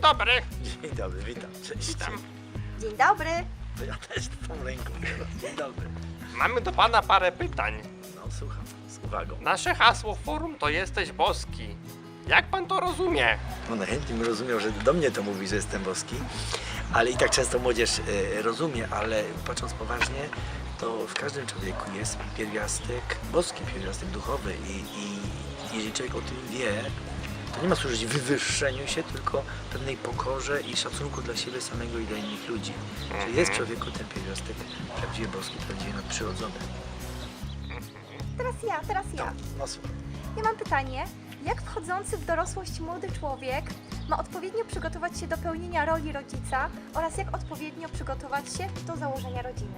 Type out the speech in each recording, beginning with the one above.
dobry. Dzień dobry, witam. Cześć. Witam. Dzień dobry. To ja też tą ręką. Dzień dobry. Mamy do pana parę pytań. No słucham, z uwagą. Nasze hasło forum to jesteś boski. Jak pan to rozumie? No najchętniej bym rozumiał, że do mnie to mówi, że jestem boski, ale i tak często młodzież e, rozumie, ale patrząc poważnie, to w każdym człowieku jest pierwiastek boski, pierwiastek duchowy i, i jeżeli człowiek o tym wie, to nie ma służyć wywyższeniu się, tylko pewnej pokorze i szacunku dla siebie samego i dla innych ludzi. Czyli jest w człowieku ten pierwiastek prawdziwie boski, prawdziwie nadprzyrodzony. Teraz ja, teraz ja. No słuchaj. Ja mam pytanie. Jak wchodzący w dorosłość młody człowiek ma odpowiednio przygotować się do pełnienia roli rodzica oraz jak odpowiednio przygotować się do założenia rodziny?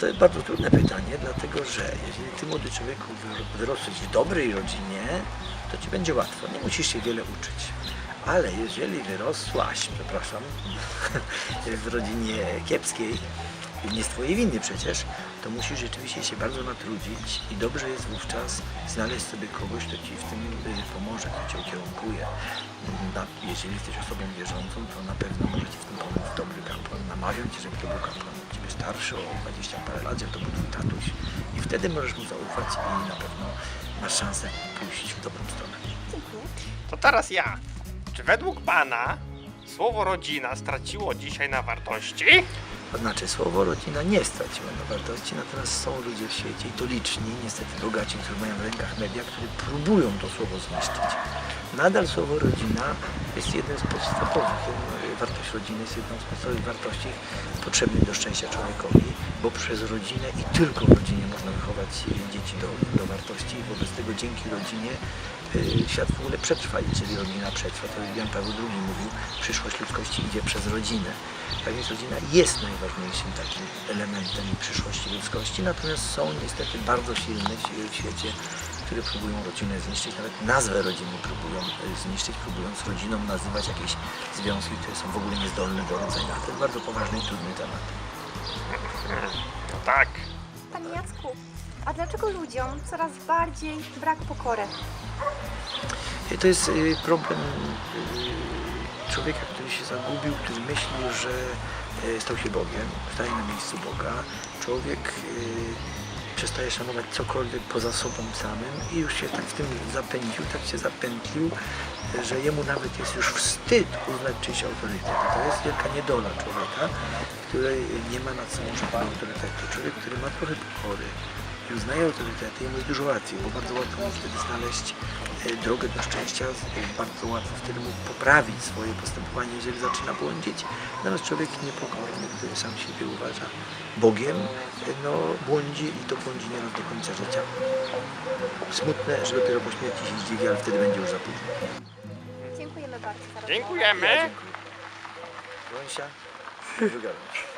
To jest bardzo trudne pytanie, dlatego że jeżeli ty młody człowieku wyro- wyrosłeś w dobrej rodzinie, to ci będzie łatwo, nie musisz się wiele uczyć. Ale jeżeli wyrosłaś, przepraszam, w rodzinie kiepskiej, nie z twojej winy przecież, to musisz rzeczywiście się bardzo natrudzić i dobrze jest wówczas znaleźć sobie kogoś, kto ci w tym y, pomoże, kto cię ukierunkuje. Jeżeli jesteś osobą wierzącą, to na pewno może ci w tym pomóc dobry kapłan. Namawiam cię, żeby to był kapłan ciebie starszy o 20 parę lat, żeby to był twój tatuś. I wtedy możesz mu zaufać i na pewno masz szansę pójść w dobrą stronę. To teraz ja. Czy według pana słowo rodzina straciło dzisiaj na wartości? To znaczy, słowo rodzina nie straciło na wartości, natomiast są ludzie w świecie i to liczni, niestety bogaci, którzy mają w rękach media, które próbują to słowo zniszczyć. Nadal słowo rodzina jest jednym z podstawowych, wartość rodziny jest jedną z podstawowych wartości potrzebnych do szczęścia człowiekowi, bo przez rodzinę i tylko w rodzinie można wychować dzieci do, do wartości i wobec tego dzięki rodzinie e, świat w ogóle przetrwa. Jeżeli rodzina przetrwa, to Jan Paweł II mówił, przyszłość ludzkości idzie przez rodzinę. Tak więc rodzina jest najważniejszym takim elementem przyszłości ludzkości, natomiast są niestety bardzo silne siły w świecie, które próbują rodzinę zniszczyć, nawet nazwę rodziny próbują e, zniszczyć, próbując rodziną nazywać jakieś związki, które są w ogóle niezdolne do rodzenia. To jest bardzo poważny i trudny temat. No tak. Panie Jacku, a dlaczego ludziom coraz bardziej brak pokory? I To jest y, problem człowieka, który się zagubił, który myśli, że y, stał się Bogiem, staje na miejscu Boga. Człowiek y, przestaje szanować cokolwiek poza sobą samym i już się tak w tym zapędził, tak się zapętlił, że jemu nawet jest już wstyd uznać czyjś autorytet. To jest wielka niedola człowieka, który nie ma nad sobą żadnego autorytetu. Człowiek, który ma trochę pokory, i uznaje autorytety, jemu jest dużo łatwiej, bo bardzo łatwo mu wtedy znaleźć e, drogę do szczęścia, bardzo łatwo wtedy mu poprawić swoje postępowanie, jeżeli zaczyna błądzić. Natomiast człowiek niepokorny, który sam siebie uważa Bogiem, e, no błądzi i to błądzi nieraz do końca życia. Smutne, że dopiero po śmierci się zdziwi, ale wtedy będzie już za późno. Dziękujemy bardzo. Dziękujemy. Ja dziękuję. Gąsia, wygadam.